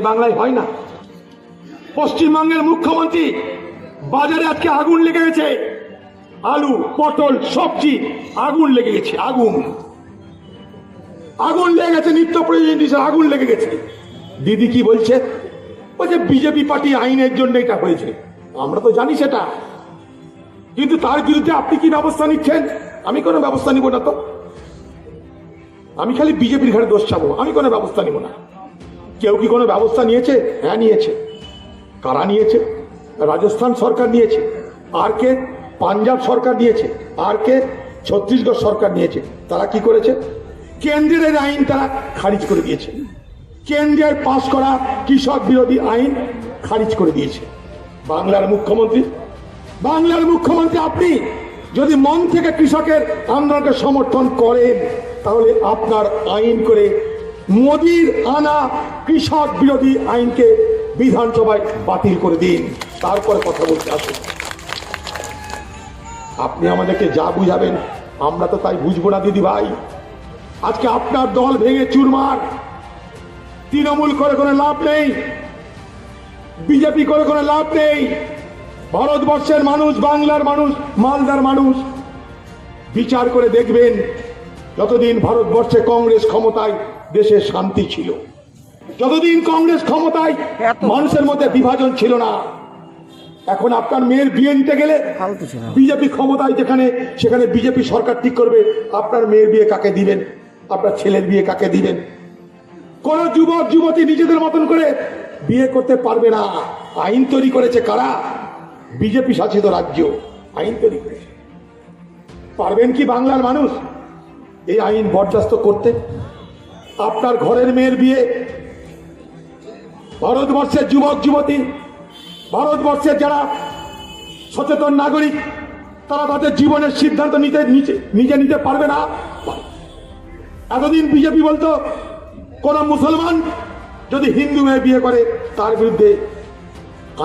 বাংলায় হয় না। পশ্চিমবঙ্গের মুখ্যমন্ত্রী বাজারে আজকে আগুন লেগে গেছে। আলু, পটল, সবজি আগুন লেগে গেছে, আগুন। আগুন লেগে গেছে, নিত্য প্রয়োজনীয় জিনিসে আগুন লেগে গেছে। দিদি কি বলছে? বলছে, বিজেপি পার্টি আইনের জন্য এটা হয়েছে। আমরা তো জানি সেটা। কিন্তু তার বিরুদ্ধে আপনি কি ব্যবস্থা নিচ্ছেন? আমি কোনো ব্যবস্থা নিব না তো। আমি খালি বিজেপির ঘাড়ে দোষ চাবো আমি কোনো ব্যবস্থা নিব না। কেউ কি কোনো ব্যবস্থা নিয়েছে? হ্যাঁ নিয়েছে। কারা নিয়েছে? রাজস্থান সরকার নিয়েছে। আর কে? পাঞ্জাব সরকার নিয়েছে। আর কে? ছত্তিশগড় সরকার নিয়েছে। তারা কি করেছে? কেন্দ্রের আইন তারা খারিজ করে দিয়েছে। কেন্দ্রের পাশ করা কৃষক বিরোধী আইন খারিজ করে দিয়েছে। বাংলার মুখ্যমন্ত্রী? বাংলার মুখ্যমন্ত্রী আপনি যদি মন থেকে কৃষকের আন্দোলনকে সমর্থন করেন, তাহলে আপনার আইন করে মোদির আনা কৃষক বিরোধী আইনকে বিধানসভায় বাতিল করে দিন। তারপরে কথা বলতে আসুন। আপনি আমাদেরকে যা বুঝাবেন, আমরা তো তাই বুঝব না, দিদি ভাই। আজকে আপনার দল ভেঙে চুরমার। তৃণমূল করে কোনো লাভ নেই। বিজেপি করে কোনো লাভ নেই। ভারতবর্ষের মানুষ, বাংলার মানুষ, মালদার মানুষ বিচার করে দেখবেন, যতদিন ভারতবর্ষে কংগ্রেস ক্ষমতায় দেশে শান্তি ছিল। যতদিন কংগ্রেস ক্ষমতায় মানুষের মধ্যে বিভাজন ছিল না এখন আপনার মেয়ের বিয়ে নিতে গেলে বিজেপি ক্ষমতায় যেখানে সেখানে বিজেপি সরকার ঠিক করবে আপনার মেয়ের বিয়ে কাকে দিবেন? আপনার ছেলের বিয়ে কাকে দিবেন? কোন যুবক যুবতী নিজেদের মতন করে বিয়ে করতে পারবে না। আইন তৈরি করেছে কারা? বিজেপি শাসিত রাজ্য আইন তৈরি করেছে। পারবেন কি বাংলার মানুষ এই আইন বরদাস্ত করতে? আপনার ঘরের মেয়ের বিয়ে। ভারতবর্ষের যুবক, যুবতী, ভারতবর্ষের যারা সচেতন নাগরিক, তারা তাদের জীবনের সিদ্ধান্ত নিতে নিজে নিতে পারবে না। এতদিন বিজেপি বলতো, কোন মুসলমান যদি হিন্দু মেয়ে বিয়ে করে, তার বিরুদ্ধে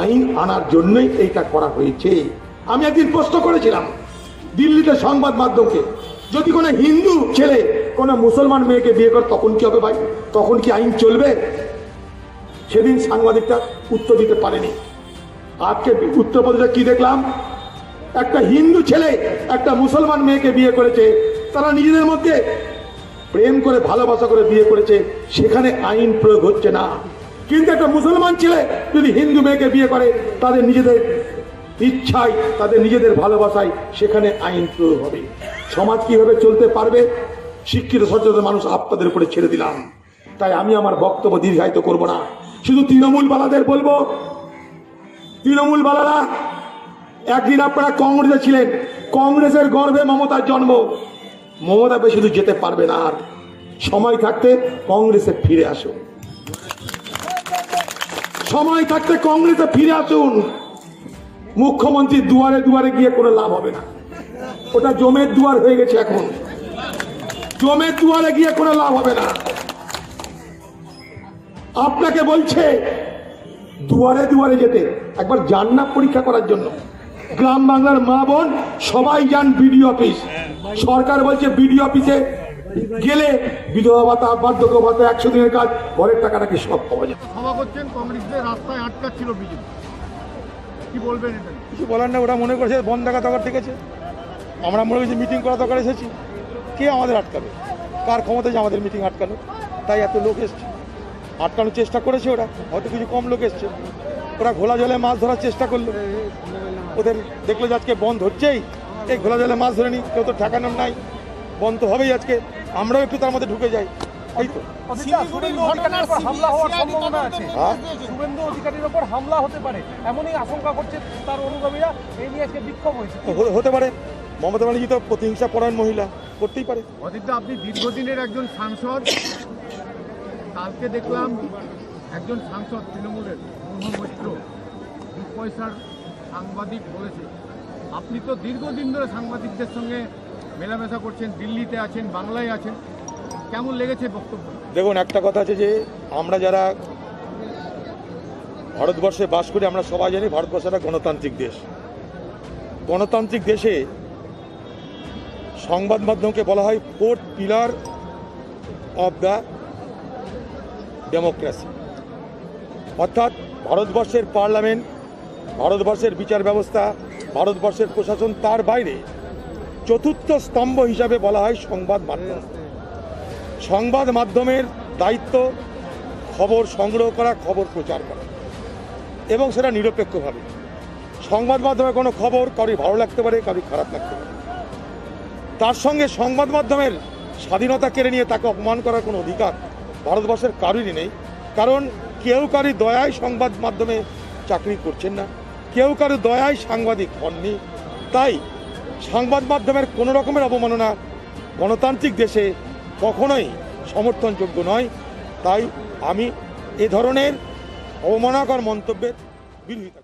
আইন আনার জন্যই এইটা করা হয়েছে। আমি একদিন প্রশ্ন করেছিলাম দিল্লিতে সংবাদ মাধ্যমকে, যদি কোনো হিন্দু ছেলে কোনো মুসলমান মেয়েকে বিয়ে করে, তখন কি হবে ভাই? তখন কি আইন চলবে? সেদিন সাংবাদিকটা উত্তর দিতে পারেনি। আজকে উত্তরপ্রদেশে কি দেখলাম? একটা হিন্দু ছেলে একটা মুসলমান মেয়েকে বিয়ে করেছে। তারা নিজেদের মধ্যে প্রেম করে, ভালোবাসা করে বিয়ে করেছে। সেখানে আইন প্রয়োগ হচ্ছে না। কিন্তু একটা মুসলমান ছেলে যদি হিন্দু মেয়েকে বিয়ে করে, তাদের নিজেদের ইচ্ছায়, তাদের নিজেদের ভালোবাসায় সেখানে আইন প্রয়োগ হবে। সমাজ কীভাবে চলতে পারবে? শিক্ষিত সচেতন মানুষ আপনাদের উপরে ছেড়ে দিলাম। তাই আমি আমার বক্তব্য দীর্ঘায়িত করব না। শুধু তৃণমূল বালাদের বলব, তৃণমূল বালারা, একদিন আপনারা কংগ্রেসে ছিলেন, কংগ্রেসের গর্ভে মমতার জন্ম। মমতা বেশি দূর যেতে পারবে না আর। সময় থাকতে কংগ্রেসে ফিরে আসুন। সময় থাকতে কংগ্রেসে ফিরে আসুন। মুখ্যমন্ত্রী দুয়ারে দুয়ারে গিয়ে কোনো লাভ হবে না। ওটা জমের দুয়ার হয়ে গেছে এখন। জমের দুয়ারে গিয়ে কোনো লাভ হবে না। আপনাকে বলছে দুয়ারে দুয়ারে যেতে একবার যান না পরীক্ষা করার জন্য। গ্রাম বাংলার মা বোন সবাই যান বিডিও অফিস। সরকার বলছে বিডিও অফিসে গেলে বিধবা ভাতা বার্ধক্য ভাতা একশো দিনের কাজ ঘরের টাকা নাকি সব পাওয়া যায় সভা করছেন কংগ্রেসদের রাস্তায় আটকাচ্ছিল বিজেপি। কি বলবেন এটা? কিছু বলার না ওরা মনে করছে বন্ধ থাকা দরকার ঠিক আছে? আমরা মনে করছি মিটিং করা দরকার এসেছি। কে আমাদের আটকাবে? কার ক্ষমতা যে আমাদের মিটিং আটকালো তাই এত লোক এসছে। আটকানোর চেষ্টা করেছে ওরা। হয়তো কিছু কম লোক এসছে। ওরা ঘোলা জলে মাছ ধরার চেষ্টা করল। ওদের দেখল যে আজকে বন্ধ হচ্ছেই। এই ঘোলা জলে মাছ ধরে নি কেউ তো ঠেকানোর নাই। বন্ধ তো হবেই আজকে। আমরাও একটু তার মধ্যে ঢুকে যাই। এই তো শুভেন্দু হামলা হওয়ার সম্ভাবনা আছে। হ্যাঁ? শুভেন্দু অধিকারীর উপর হামলা হতে পারে এমনই আশঙ্কা করছে তার অনুগামীরা এই নিয়ে আজকে বিক্ষোভ হয়েছে। হতে পারে। মমতা ব্যানার্জি তো প্রতিহিংসা পরায়ণ মহিলা করতেই পারে। আপনি দীর্ঘদিনের একজন সাংসদ কালকে দেখলাম একজন সাংসদ তৃণমূলের মোহন মৈত্র দু পয়সার সাংবাদিক বলেছে। আপনি তো দীর্ঘদিন ধরে সাংবাদিকদের সঙ্গে মেলামেশা করছেন দিল্লিতে আছেন বাংলায় আছেন। কেমন লেগেছে বক্তব্য? দেখুন, একটা কথা আছে যে, আমরা যারা ভারতবর্ষে বাস করি, আমরা সবাই জানি ভারতবর্ষ একটা গণতান্ত্রিক দেশ। গণতান্ত্রিক দেশে সংবাদ মাধ্যমকে বলা হয় fourth pillar of the democracy অর্থাৎ ভারতবর্ষের পার্লামেন্ট ভারতবর্ষের বিচার ব্যবস্থা, ভারতবর্ষের প্রশাসন, তার বাইরে চতুর্থ স্তম্ভ হিসাবে বলা হয় সংবাদ মাধ্যম। সংবাদ মাধ্যমের দায়িত্ব, খবর সংগ্রহ করা, খবর প্রচার করা। এবং সেটা নিরপেক্ষভাবে। সংবাদ মাধ্যমে কোনো খবর কারোর ভালো লাগতে পারে কারোর খারাপ লাগতে পারে। তার সঙ্গে সংবাদ মাধ্যমের স্বাধীনতা কেড়ে নিয়ে তাকে অপমান করার কোনো অধিকার ভারতবর্ষের কারোরই নেই। কারণ কেউ কারও দয়ায় সংবাদ মাধ্যমে চাকরি করছেন না। কেউ কারও দয়ায় সাংবাদিক হননি। তাই সংবাদ মাধ্যমের কোনো রকমের অবমাননা গণতান্ত্রিক দেশে কখনোই সমর্থনযোগ্য নয়। তাই আমি এ ধরনের অবমানাকর মন্তব্যের বিরোধিতা